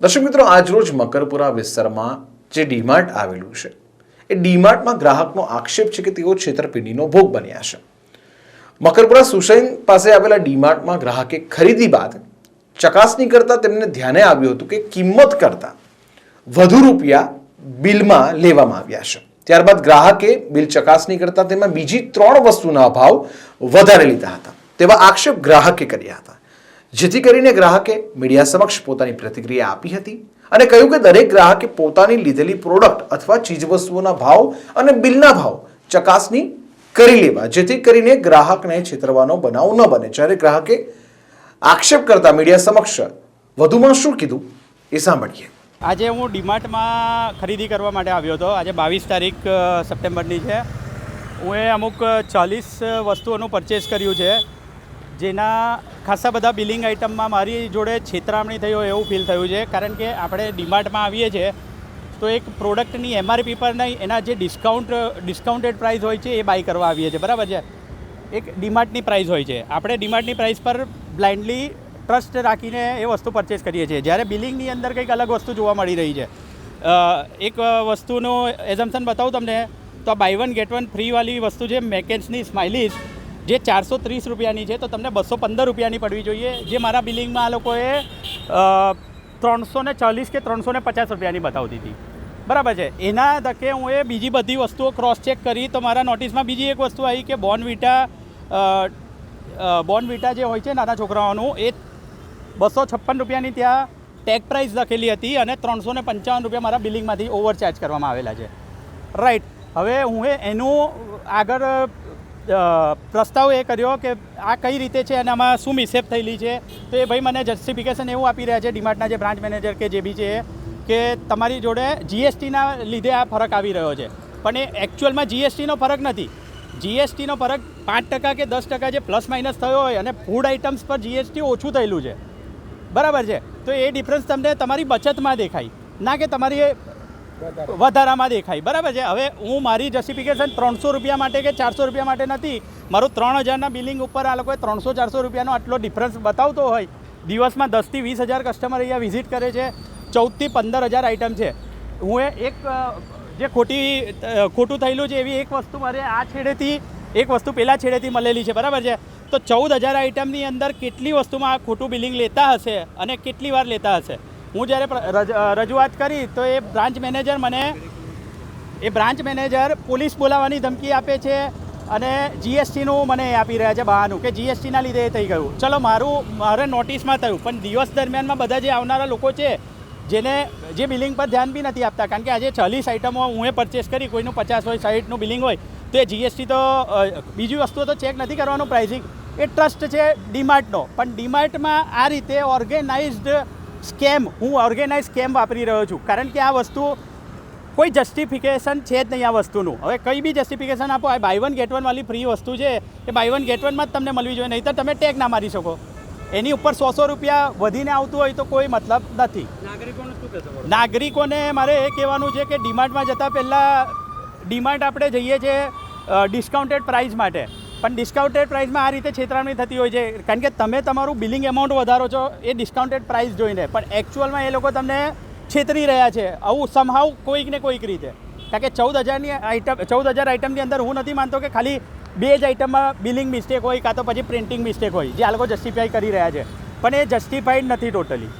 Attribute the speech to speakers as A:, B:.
A: દર્શક મિત્રો આજરોજ મકરપુરા વિસ્તારમાં જે ડીમાર્ટ આવેલું છે, એ ડીમાર્ટમાં ગ્રાહકનો આક્ષેપ છે કે તેઓ છેતરપિંડીનો ભોગ બન્યા છે. મકરપુરા સુસૈન પાસે આવેલા ડીમાર્ટમાં ગ્રાહકે ખરીદી બાદ ચકાસણી કરતાં તેમને ધ્યાને આવ્યું હતું કે કિંમત કરતાં વધુ રૂપિયા બિલમાં લેવામાં આવ્યા છે. ત્યારબાદ ગ્રાહકે બિલ ચકાસણી કરતા તેમાં બીજી ત્રણ વસ્તુના ભાવ વધારે લીધા હતા. તેવા આક્ષેપ ગ્રાહકે કર્યા હતા. જેથી કરીને ગ્રાહકે મીડિયા સમક્ષ પોતાની પ્રતિક્રિયા આપી હતી અને કહ્યું કે દરેક ગ્રાહકે પોતાની લીધેલી પ્રોડક્ટ અથવા ચીજવસ્તુઓના ભાવ અને બિલના ભાવ ચકાસણી કરી લેવા, જેથી કરીને ગ્રાહકને છેતરવાનો બનાવ ન બને. જ્યારે ગ્રાહકે આક્ષેપ કરતા મીડિયા સમક્ષ વધુમાં શું કીધું એ સાંભળીએ.
B: આજે હું ડીમાર્ટમાં ખરીદી કરવા માટે આવ્યો હતો. આજે બાવીસ તારીખ સપ્ટેમ્બરની છે. હું એ અમુક ચાલીસ વસ્તુઓનું પરચેસ કર્યું છે. જેના ખાસા બધા બિલિંગ આઇટમમાં મારી જોડે છેતરામણી થઈ હોય એવું ફીલ થયું છે. કારણ કે આપણે ડીમાર્ટમાં આવીએ છીએ, તો એક પ્રોડક્ટની એમઆરપી પર નહીં, એના જે ડિસ્કાઉન્ટ, ડિસ્કાઉન્ટેડ પ્રાઇસ હોય છે એ બાય કરવા આવીએ છીએ. બરાબર છે? એક ડીમાર્ટની પ્રાઇસ હોય છે. આપણે ડીમાર્ટની પ્રાઇસ પર બ્લાઇન્ડલી ટ્રસ્ટ રાખીને એ વસ્તુ પરચેસ કરીએ છીએ. જ્યારે બિલિંગની અંદર કંઈક અલગ વસ્તુ જોવા મળી રહી છે. એક વસ્તુનું એઝમ્પશન બતાવું તમને. તો આ બાય વન ગેટ વન ફ્રીવાળી વસ્તુ છે, મેકેન્સની સ્માઇલીસ. જે ચારસો ત્રીસ રૂપિયાની છે, તો તમને બસો પંદર રૂપિયાની પડવી જોઈએ. જે મારા બિલિંગમાં આ લોકોએ ત્રણસો ને ચાલીસ કે ત્રણસો ને પચાસ રૂપિયાની બતાવતી હતી. બરાબર છે? એના ધકે હું એ બીજી બધી વસ્તુઓ ક્રોસ ચેક કરી તો મારા નોટિસમાં બીજી એક વસ્તુ આવી કે બોર્નવિટા બોર્નવિટા જે હોય છે નાના છોકરાઓનું, એ બસો છપ્પન રૂપિયાની ત્યાં ટેગ પ્રાઇસ લખેલી હતી અને ત્રણસો ને પંચાવન રૂપિયા મારા બિલિંગમાંથી ઓવરચાર્જ કરવામાં આવેલા છે. રાઈટ હવે હું એનું આગળ પ્રસ્તાવ એ કર્યો કે આ કઈ રીતે છે અને આમાં શું મિસેપ થયેલી છે. તો એ ભાઈ મને જસ્ટિફિકેશન એવું આપી રહ્યા છે ડીમાર્ટના જે બ્રાન્ચ મેનેજર કે જે બી છે કે તમારી જોડે જીએસટીના લીધે આ ફરક આવી રહ્યો છે. પણ એ એકચ્યુઅલમાં જીએસટીનો ફરક નથી. જીએસટીનો ફરક પાંચ ટકા કે દસ ટકા જે પ્લસ માઇનસ થયો હોય અને ફૂડ આઇટમ્સ પર જીએસટી ઓછું થયેલું છે. બરાબર છે? તો એ ડિફરન્સ તમને તમારી બચતમાં દેખાય. ના કે તમારી વધારામાં દેખાય. બરાબર છે? હવે હું મારી જસ્ટિફિકેશન ત્રણસો રૂપિયા માટે કે ચારસો રૂપિયા માટે નથી. મારું ત્રણ હજારના બિલિંગ ઉપર આ લોકોએ ત્રણસો ચારસો રૂપિયાનો આટલો ડિફરન્સ બતાવતો હોય. દિવસમાં દસથી વીસ હજાર કસ્ટમર અહીંયા વિઝિટ કરે છે. ચૌદથી પંદર હજાર આઇટમ છે. હું એક જે ખોટી ખોટું થયેલું છે એવી એક વસ્તુ મારે આ છેડેથી, એક વસ્તુ પેલા છેડેથી મળેલી છે. બરાબર છે? તો ચૌદ હજાર આઇટમની અંદર કેટલી વસ્તુમાં આ ખોટું બિલિંગ લેતા હશે અને કેટલી વાર લેતા હશે? હું જ્યારે રજૂઆત કરી તો એ બ્રાન્ચ મેનેજર મને, એ બ્રાન્ચ મેનેજર પોલીસ બોલાવવાની ધમકી આપે છે અને જીએસટીનું મને આપી રહ્યા છે બહાનું કે જીએસટીના લીધે એ થઈ ગયું. ચલો, મારું, મારે નોટિસમાં થયું, પણ દિવસ દરમિયાનમાં બધા જે આવનારા લોકો છે, જેને, જે બિલિંગ પર ધ્યાન બી નથી આપતા, કારણ કે આજે ચાલીસ આઇટમો હું એ પરચેસ કરી, કોઈનું પચાસ હોય સાઠનું બિલિંગ હોય, તો એ જીએસટી તો બીજી વસ્તુઓ તો ચેક નથી કરવાનું પ્રાઇસિંગ એ ટ્રસ્ટ છે ડીમાર્ટનો પણ ડીમાર્ટમાં આ રીતે ઓર્ગેનાઇઝડ સ્કેમ હું ઓર્ગેનાઇઝ સ્કેમ વાપરી રહ્યો છું. કારણ કે આ વસ્તુ કોઈ જસ્ટિફિકેશન છે જ નહીં આ વસ્તુનું. હવે કઈ બી જસ્ટિફિકેશન આપો આ બાય વન ગેટ વન વાળી ફ્રી વસ્તુ છે એ બાય વન ગેટ વનમાં જ તમને મળવી જોઈએ નહીં તો તમે ટેગ ના મારી શકો. એની ઉપર સો સો રૂપિયા વધીને આવતું હોય તો કોઈ મતલબ નથી. નાગરિકોને મારે એ કહેવાનું છે કે ડીમાર્ટમાં જતાં પહેલાં ડીમાર્ટ આપણે જઈએ છીએ ડિસ્કાઉન્ટેડ પ્રાઇસ માટે. પણ ડિસ્કાઉન્ટેડ પ્રાઇસમાં આ રીતે છેતરામણી થતી હોય છે. કારણ કે તમે તમારું બિલિંગ એમાઉન્ટ વધારો છો, એ ડિસ્કાઉન્ટેડ પ્રાઇસ જોઈને. પણ એકચ્યુઅલમાં એ લોકો તમને છેતરી રહ્યા છે. આવું સમહાવ કોઈક ને કોઈક રીતે. કારણ કે ચૌદ હજારની આઇટમ ચૌદ હજાર આઇટમની અંદર હું નથી માનતો કે ખાલી બે જ આઇટમમાં બિલિંગ મિસ્ટેક હોય, કાં તો પછી પ્રિન્ટિંગ મિસ્ટેક હોય, જે આ લોકો જસ્ટિફાઈ કરી રહ્યા છે. પણ એ જસ્ટિફાઈડ નથી ટોટલી